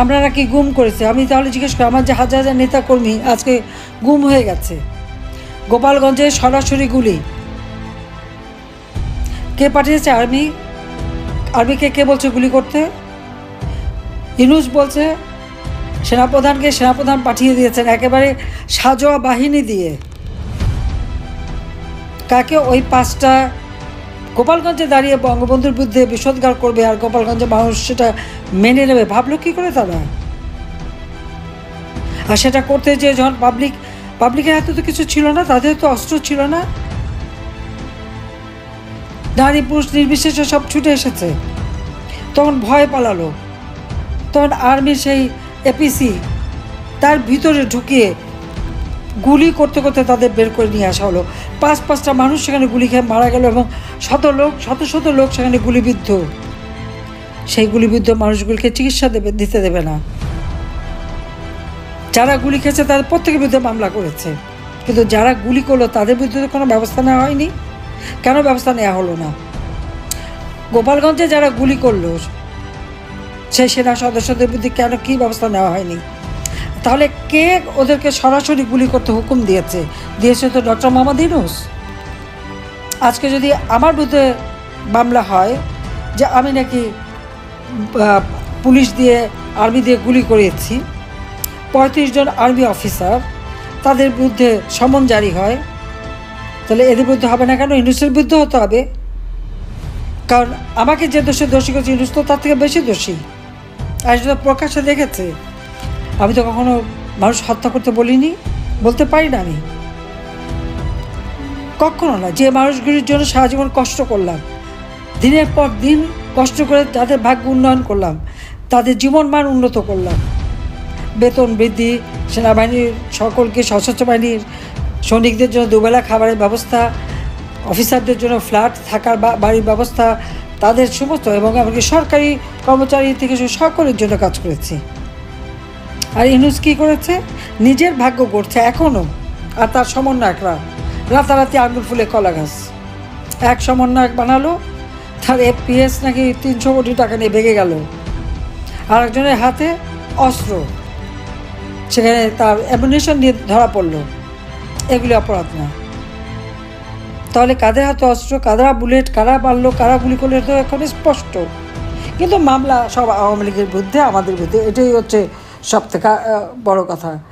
আমরা নাকি গুম করেছে? আমি তাহলে জিজ্ঞেস করি, আমার যে হাজার হাজার নেতা কর্মী আজকে গুম হয়ে গেছে, গোপালগঞ্জে সরাসরি গুলি। কে পাঠিয়েছে? আর্মি? আর্মিকে কে বলছে গুলি করতে? ইনুস বলছে, সেনাপ্রধানকে সেনাপ্রধান পাঠিয়ে দিয়েছেন একেবারে সাজোয়া বাহিনী দিয়ে। কাকে ওই পাঁচটা গোপালগঞ্জে দাঁড়িয়ে বঙ্গবন্ধুর বিরুদ্ধে বিষোদ্গার করবে আর গোপালগঞ্জে মানুষ সেটা মেনে নেবে। ভাবলো কি করে তারা? আর সেটা করতে যে যখন পাবলিক পাবলিকের হাতে তো কিছু ছিল না, তাদের তো অস্ত্র ছিল না। নারী পুরুষ নির্বিশেষে সব ছুটে এসেছে। তখন ভয় পালালো। তখন আর্মির সেই এপিসি তার ভিতরে ঢুকিয়ে গুলি করতে করতে তাদের বের করে নিয়ে আসা হলো। পাঁচ পাঁচটা মানুষ সেখানে গুলি খেয়ে মারা গেল এবং শত লোক, শত শত লোক সেখানে গুলিবিদ্ধ। সেই গুলিবিদ্ধ মানুষগুলিকে চিকিৎসা দেবে, দিতে দেবে না। যারা গুলি খেয়েছে তাদের প্রত্যেকের বিরুদ্ধে মামলা করেছে। কিন্তু যারা গুলি করল তাদের বিরুদ্ধে কোনো ব্যবস্থা নেওয়া হয়নি? কেন ব্যবস্থা নেওয়া হলো না? গোপালগঞ্জে যারা গুলি করল সেই সেনা সদস্যদের বিরুদ্ধে কেন কী ব্যবস্থা নেওয়া হয়নি? তাহলে কে ওদেরকে সরাসরি গুলি করতে হুকুম দিয়েছে? দিয়েছে তো ডক্টর মোহাম্মদ ইনুস আজকে যদি আমার বিরুদ্ধে মামলা হয় যে আমি নাকি পুলিশ দিয়ে আর্মি দিয়ে গুলি করিয়েছি পঁয়ত্রিশ জন আর্মি অফিসার, তাদের বিরুদ্ধে সমন জারি হয়, তাহলে এদের বিরুদ্ধে হবে না কেন? ইনুসের বিরুদ্ধে হতে হবে। কারণ আমাকে যে দোষে দোষী করেছে ইনুস তো তার থেকে বেশি দোষী। আর প্রকাশ্যে দেখেছে। আমি তো কখনো মানুষ হত্যা করতে বলিনি, বলতে পারি না আমি। কখনো না, যে মানুষগুলির জন্য সারা জীবন কষ্ট করলাম, দিনের পর দিন কষ্ট করে তাদের ভাগ্য উন্নয়ন করলাম, তাদের জীবন মান উন্নত করলাম। বেতন বৃদ্ধি, সেনাবাহিনীর সকলকে সশস্ত্র বাহিনীর সৈনিকদের জন্য দুবেলা খাবারের ব্যবস্থা, অফিসারদের জন্য ফ্ল্যাট, থাকার বাড়ির ব্যবস্থা, তাদের সমস্ত এবং এমনকি সরকারি কর্মচারী থেকে সকলের জন্য কাজ করেছি। আর ইনুস কী করেছে? নিজের ভাগ্য গড়ছে এখনও আর তার সমন্বয়করা, রাতারাতি আঙুল ফুলে কলা গাছ। এক সমন্বয়ক বানালো, তার এফপিএস নাকি তিনশো কোটি টাকা নিয়ে ভেঙে গেল। আর একজনের হাতে অস্ত্র। সেখানে তার অ্যামিনেশন নিয়ে ধরা পড়ল। এগুলি অপরাধ না। তাহলে কাদের হাতে অস্ত্র, কারা বুলেট, কারা মারলো, কারা গুলি করল তো এখন স্পষ্ট। কিন্তু মামলা সব আওয়ামী লীগের বিরুদ্ধে, আমাদের বিরুদ্ধে, এটাই হচ্ছে সব থেকে বড় কথা।